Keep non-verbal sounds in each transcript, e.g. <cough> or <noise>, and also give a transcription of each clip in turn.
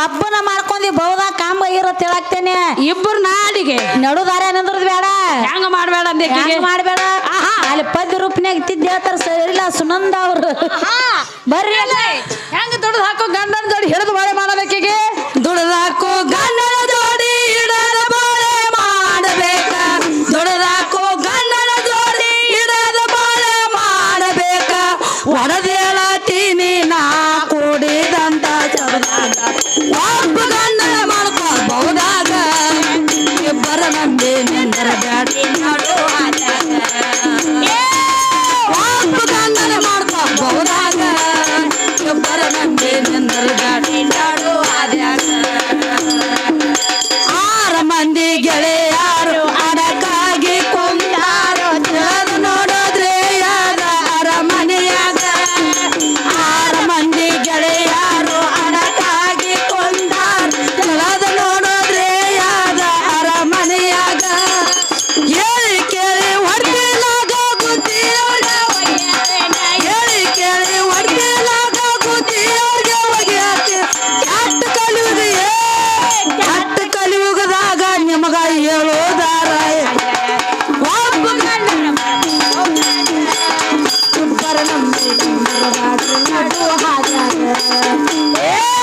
ಒಬ್ಬನ ಮಾಡ್ಕೊಂಡಿ ಬಹುದ ಕಾಮ ಇರೋ ತಿಳಾಕ್ತೇನೆ ಇಬ್ಬರು ನಾಡಿಗೆ. ನಡುದಾರ ನಿಂದ್ರದ್ ಬೇಡ. ಹೆಂಗ ಮಾಡ್ಬೇಡ ಅಂದೆ ಮಾಡಬೇಡ? ಅಲ್ಲಿ ಪದ್ಯ ರೂಪನ್ಯಾಗ ತಿದ್ದ ಹೇಳ್ತಾರ ಸರಿಲ್ಲ ಸುನಂದ ಅವ್ರು. ಬರ್ರಿ. ನಿಂದರಬಾರ್ದು ನಡು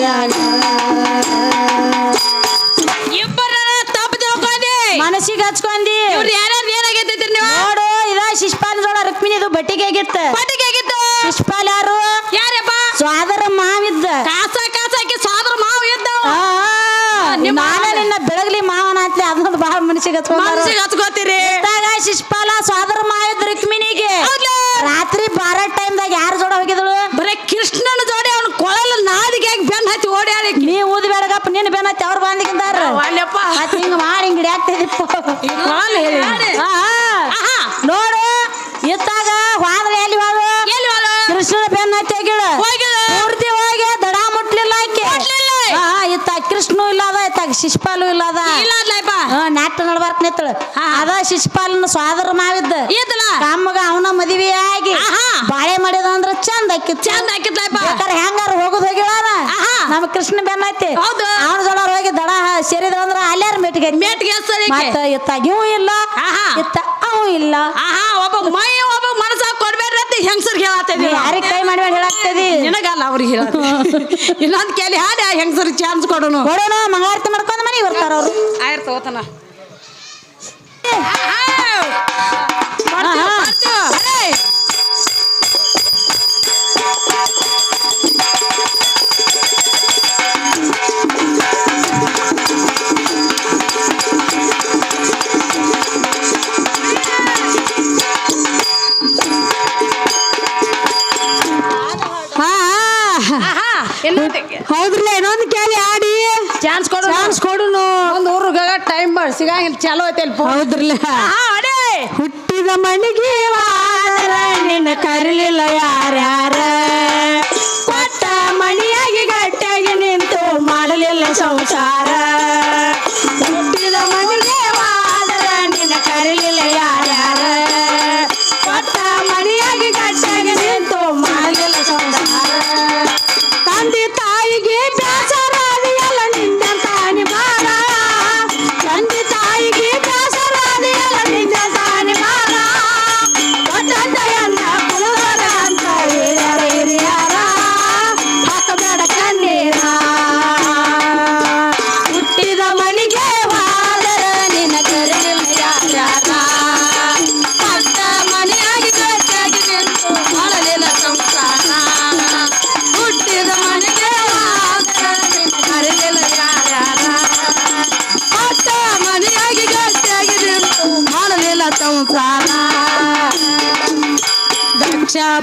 ಹಾಗ್ಯಾಗ ಇಬ್ಬರ ತಪ್ಪು ತಿಳ್ಕೊಂಡಿ ಮನಸ್ಸಿಗೆ ಹಚ್ಕೊಂಡಿ. ಇವ್ರು ಯಾರ್ಯಾರು ಏನಾಗೈತೈತ್ರಿ ನೀವು? ನೋಡು ಇದ ಶಿಷ್ಪಾಲ್ ಜೋಳ ರುಕ್ಮಿಣಿದು ಬಟ್ಟಿಗೆ ಆಗಿತ್ತ ಪಟ್ಟಿಗೆ ಆಗಿತ್ತು ಶಿಷ್ಪಾಲ್ ಯಾರು? ಯಾರಪ್ಪ? ಸ್ವಾದರ ಮಾವಿದ್ದ. ಕಾಸ ಕಾಸಕ್ಕೆ ಸಾದ್ರ ಮಾವ ಇದ್ದವ ಆ, ನಿಮ್ಮ ನಾನೇ ನಿನ್ನ ಬೆಳಗ್ಲಿ ಮಾವನ ಅಂತಲಿ ಅದೊಂದು ಬಹಳ ಮನಸ್ಸಿಗೆ ಹಚ್ಕೊಂಡಾರ. ಮನಸ್ಸಿಗೆ ಹಚ್ಕೋತೀರಿ? ಶಿಷ್ಪಾಲ ಸ್ವಾದರ ಮಾವಿದ್ದ ರುಕ್ಮಿಣಿಗೆ? ರಾತ್ರಿ ಬಾರ ಟೈಮ್ದಾಗ ಯಾರ ಜೋಡ ಹೋಗಿದಳು ಬರೇ ಕೃಷ್ಣನ ಜೋಡಿ ಅವ್ನ ಕೊಳಲ ನಾದಿಗೆ ಬೆನ್ ಹತ್ತಿ ಓಡ್ಯಾಡಿ ನೀ ಊದಿ ಬೇಡಗಪ್ಪ ನಿನ್ನ ಬೆನ್ನತ್ತಿ ಅವ್ರ ಬಂದಿಗಿಂದಾರ ಅಲ್ಲಪ್ಪ ಮತ್ ಹಿಂಗ ಮಾಡಿ ಹಿಂಗ್ ಹಿಡಿಯಾಕ್ತಿದಿಪ್ಪ ಕೊಳಲ ಹೇಳಿ ಆ, ಆ. ಆಹಾ. ನೋಡು ಇತ್ತಾಗ ಹೋದ್ರೆ ಎಲ್ಲಿ ಹೋದ ಎಲ್ಲಿ ಹೋದ? ಕೃಷ್ಣನ ಬೆನ್ನ ಹತ್ತಿ ಹೋಗಿಳ ಹೋಗಿಳ. ಪೂರ್ತಿ ಹೋಗಿ ದಡ ಮುಟ್ಲಿಲ್ಲ ಆಕೆ ಮುಟ್ಲಿಲ್ಲ. ಆ, ಇತ್ತ ಕೃಷ್ಣು ಇಲ್ಲದ? ಇಲ್ಲ ಅದ ಇಲ್ಲ ಅದ್ಲಪ್ಪ ನಾಟ ನಡ್ಬಾರ್ಕ್ ನಿತ್ತಳು. ಅದ ಶಿಶುಪಾಲನ ಸ್ವಾದರ ಮಾವಿದ್ದ. ಇದ್ದಲ ಕಾಮಗ ಅವನ ಮದುವೆ ಆಗಿ. ಬಾಳೆ ಮಾಡಿದ ಅಂದ್ರ ಚಂದ ಆಕಿತ್ತು ಚಂದ ಹಾಕಿದ್ಲಪ್ಪ ಯಾಕಂದ್ರೆ ಹೆಂಗಾರ ಹೋಗುದ್ ಹೋಗಿಳಾರ? ಆಹಾ. ನಮ್ಮ ಕೃಷ್ಣ ಬೆನ್ನ ಐತಿ. ಹೌದು. ಅವನ ಜೋಳ ಹೋಗಿ ದಡ ಸೇರಿದ ಅಂದ್ರ ಅಲ್ಯಾರ ಮೆಟ್ಗೆ ಮೆಟ್ಗೆ ಮತ್ತ ಇತ್ತಾಗ ಇವು ಇಲ್ಲ. ಇತ್ತ ಅವು ಇಲ್ಲ. ಒಬ್ಬ ಮೈ ಒಬ್ಬ ಮನಸ್ಸಾಗ ಕೊಡ್ಬೇಡ್ರಿ ಹೆಂಗಸರ್ ಹೇಳತ್ತಿದ್ವಿ ಯಾರಿಗೆ ಕೈ ಮಾಡಿ ಹೇಳಾಕ್ತದಿ ನಿನಗಲ್ಲ ಅವ್ರಿಗೆ ಹೇಳತ್ತಿ <laughs> ಇನ್ನೊಂದ್ ಕೇಳಿ ಹೆಂಗ್ ಸರಿ ಚಾನ್ಸ್ ಕೊಡೋನು. ಕೊಡೋಣ ಮಂಗಳಾರತಿ ಮಾಡ್ಕೊಂಡು ಮನೆಗೆ ಬರ್ತಾರ ಅವ್ರು. ಆಯ್ತು ತಗೋತನ. ಸಿಗಂಗಿಲ್ಲ ಚಲೋ ಐತೆ ಹೌದ್ರಲ್ಲ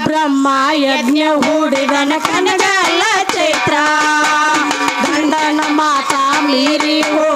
ಬ್ರಹ್ಮ ಯಜ್ಞ ಹೂಡಿದನ ಕನಗಲ್ಲ ಚೈತ್ರ. ಗಂಡನ ಮಾತಾ ಮೀರಿ ಹೋಗಿ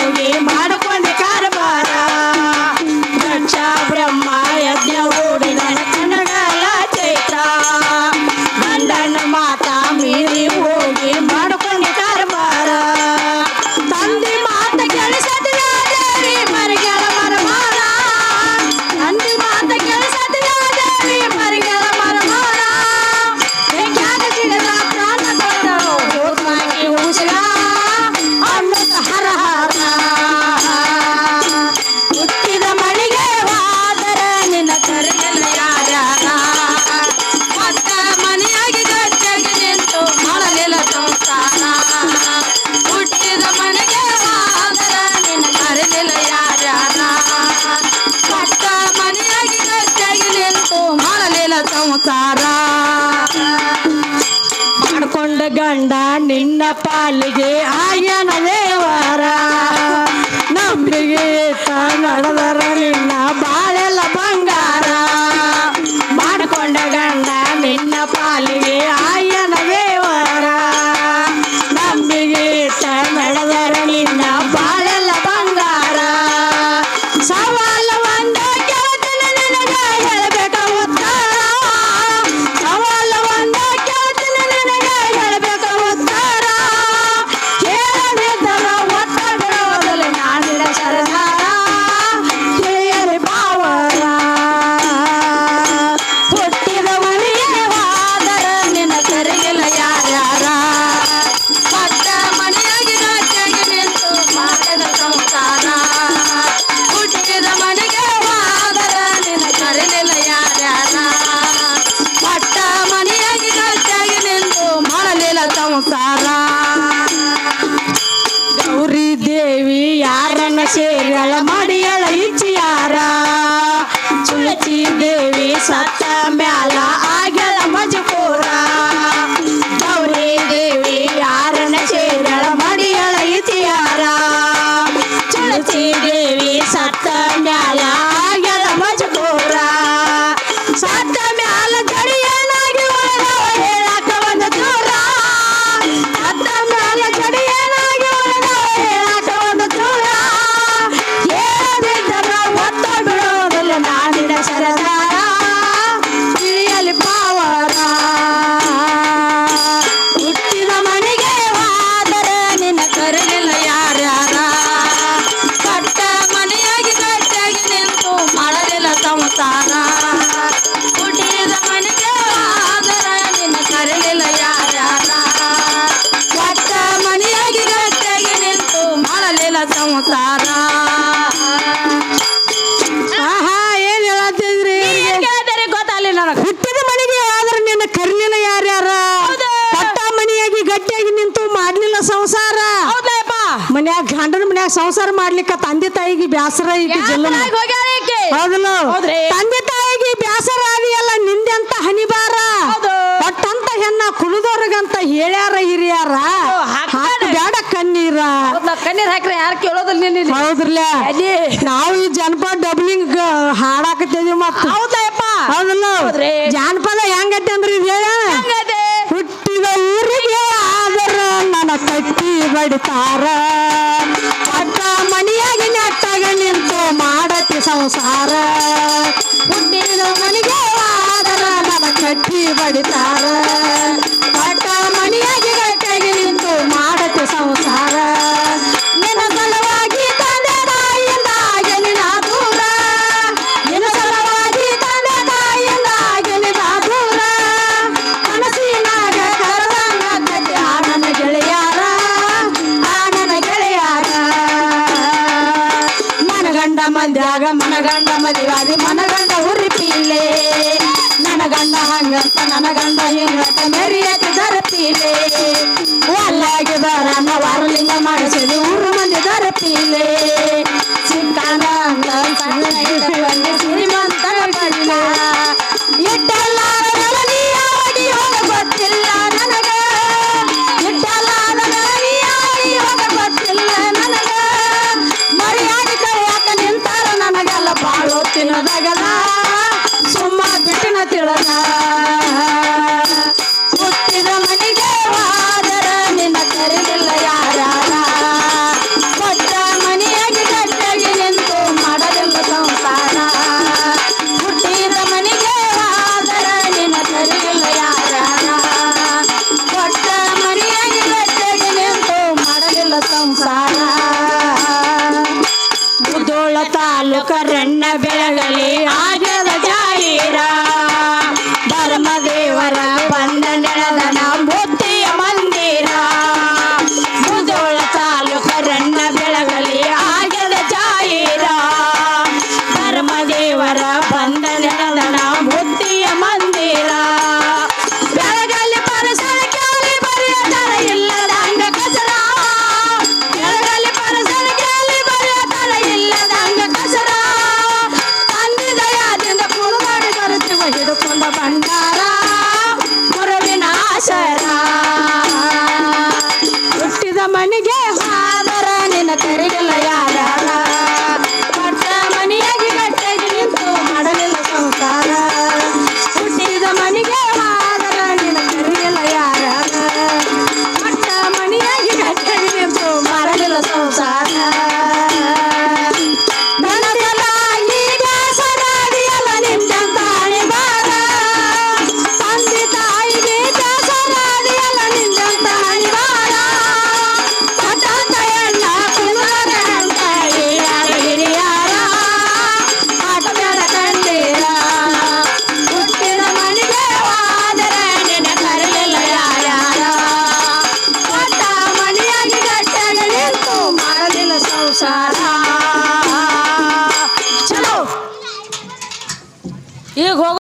ನಿನ್ನ ಪಾಲಿಗೆ ಆಯನ ದೇವರ. ನಂಬಿಗೆ ನಡೆದರ ನಿನ್ನ ಬಾಳೆಲ್ಲ ಬಂಗಾರ. ಮಾಡಿಕೊಂಡ ಗಂಡ ನಿನ್ನ ಪಾಲಿಗೆ ಸಂಸಾರ. ಗೌರಿ ದೇವಿ ಯಾರನ್ನ ಸೇರಳ ಮಾಡಿಯಳ ಇಚ್ಚಿಯಾರ ದೇವಿ ಸತ್ತ ಮ್ಯಾಲ ಆಗ್ಯಳ ಮಜಪೂರ. ಗೌರಿ ದೇವಿ ಯಾರನ್ನ ಸೇರಳ ಮಾಡಿಯಳ ಇಚ್ಚಿಯಾರ ಚುಳಚಿ ದೇವಿ ಗಂಡನ ಮನ್ಯಾಗ ಸಂಸಾರ ಮಾಡ್ಲಿಕ್ಕೆ ತಂದೆ ತಾಯಿಗೆ ಬ್ಯಾಸರ ಐತಿ ಹೌದಲ್ಲ? ಹೌದ್ರಿ. ತಂದೆ ತಾಯಿಗೆ ಬ್ಯಾಸರ ಆದಿಯಲ್ಲ ನಿಂದೆಂತ ಹನಿಬಾರ? ಹೌದು. ಒಟ್ಟಂತ ಹೆಣ್ಣ ಕುಳಿದವ್ರಿಗಂತ ಹೇಳ್ಯಾರ ಹಿರಿಯಾರ. ಹಾಕ್ತಾರೆ. ಹಾಕ ಬ್ಯಾಡ ಕಣ್ಣೀರ. ಕಣ್ಣೀರ್ ಹಾಕ್ರೆ ಯಾರು ಕೇಳೋದಿಲ್ಲ ನೀನು ಹೌದ್ರಲ್ಲ? ಎಲ್ಲಿ? ನಾವು ಈ ಜನಪದ ಡಬ್ಲಿಂಗ್ ಹಾಡಾಕತ್ತೇವಿ ಮತ್ತ. ಹೌದಪ್ಪ. ಹೌದಲ್ಲ? ಹೌದ್ರಿ. ಜಾನಪದ ಹೆಂಗೈತೆ ಅಂದ್ರೆ ಇದು ಹೇಳ? ಹಂಗದೆ. ಹುಟ್ಟಿದ ಊರಿಗೆ ಆದರ ನನ್ನ ಕಟ್ಟಿ ಬಡಿತಾರ. ಸಂಸಾರ. ಹುಟ್ಟಿದ ಮನೆಗೆ ಆದರ ನಮ್ಮ ಕಟ್ಟಿ ಬಡಿತಾರ. ಪಟ್ಟ ಮನೆಯಾಗಿ ಗಟ್ಟಿಯಾಗಿ ನಿಂತು ಮಾಡತ್ತೆ ಸಂಸಾರ. ನಿನ್ನ ಮಂದ್ಯಾಗ ಮನಗಂಡ ಮದಿವಾದಿ ಮನಗಂಡ ಉರಿಪೀಲೆ ನನ್ನ ಗಂಡ ಹಂಗಂತ ನನ್ನ ಗಂಡ ಹಿಂಗಂತ ಮೆರಿಯತಿ ದರಪೀಲೆ ಒಲ್ಲಾಗಿದಾರ ವಾರಲಿಂಗ ಮಾಡಿಸಿದ ಊರು ಮಂದಿ ದರಪೀಲೆ ಸಿಕ್ಕಾನ ಶ್ರೀಮಂತರ ಬಣ್ಣ. ಇಟ್ಟಲ್ಲಾರ